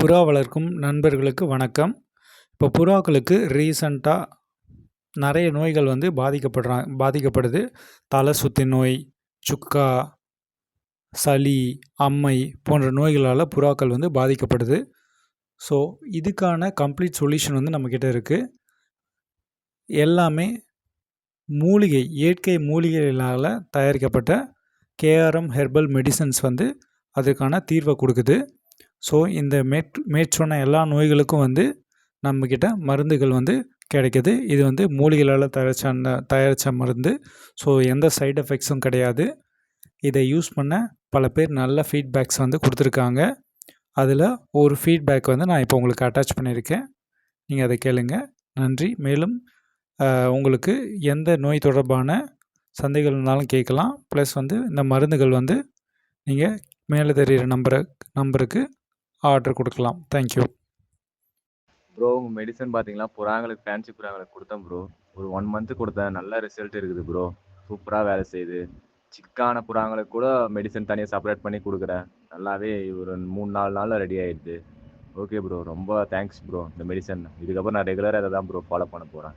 புறா வளர்க்கும் நண்பர்களுக்கு வணக்கம். இப்போ புறாக்களுக்கு ரீசண்டாக நிறைய நோய்கள் வந்து பாதிக்கப்படுறாங்க பாதிக்கப்படுது. தலை சுத்தி நோய் சுக்கா சளி அம்மை போன்ற நோய்களால் புறாக்கள் வந்து பாதிக்கப்படுது. ஸோ இதுக்கான கம்ப்ளீட் சொல்யூஷன் வந்து நம்மக்கிட்ட இருக்குது எல்லாமே மூலிகை இயற்கை மூலிகைகளால் தயாரிக்கப்பட்ட கேஆர்எம் ஹெர்பல் மெடிசன்ஸ் வந்து அதுக்கான தீர்வை கொடுக்குது. ஸோ இந்த மேற் மேற்சொன்ன எல்லா நோய்களுக்கும் வந்து நம்மக்கிட்ட மருந்துகள் வந்து கிடைக்கிது. இது வந்து மூலிகளால் தயாரித்த தயாரித்த மருந்து. ஸோ எந்த சைடு எஃபெக்ட்ஸும் கிடையாது. இதை யூஸ் பண்ண பல பேர் நல்ல ஃபீட்பேக்ஸ் வந்து கொடுத்துருக்காங்க. அதில் ஒரு ஃபீட்பேக் வந்து நான் இப்போ உங்களுக்கு அட்டாச் பண்ணியிருக்கேன். நீங்கள் அதை கேளுங்க. நன்றி. மேலும் உங்களுக்கு எந்த நோய் தொடர்பான சந்தைகள் இருந்தாலும் கேட்கலாம். ப்ளஸ் வந்து இந்த மருந்துகள் வந்து நீங்கள் மேலே தெரிகிற நம்பரை நம்பருக்கு ஆர்டர் கொடுக்கலாம். தேங்க்யூ ப்ரோ உங்கள் மெடிசன் பார்த்தீங்களா புறாங்களுக்கு ஃபேன்சி புறாங்களுக்கு கொடுத்தேன் ப்ரோ ஒரு ஒன் மந்த்து கொடுத்தேன். நல்ல ரிசல்ட் இருக்குது ப்ரோ சூப்பராக வேலை செய்யுது. சிக்கான புறாங்களுக்கு கூட மெடிசன் தனியாக செப்பரேட் பண்ணி கொடுக்குறேன். நல்லாவே ஒரு மூணு நாலு நாளில் ரெடி ஆகிடுது ஓகே ப்ரோ ரொம்ப தேங்க்ஸ் ப்ரோ இந்த மெடிசன் இதுக்கப்புறம் நான் ரெகுலராக இதை தான் ப்ரோ ஃபாலோ பண்ண போகிறேன்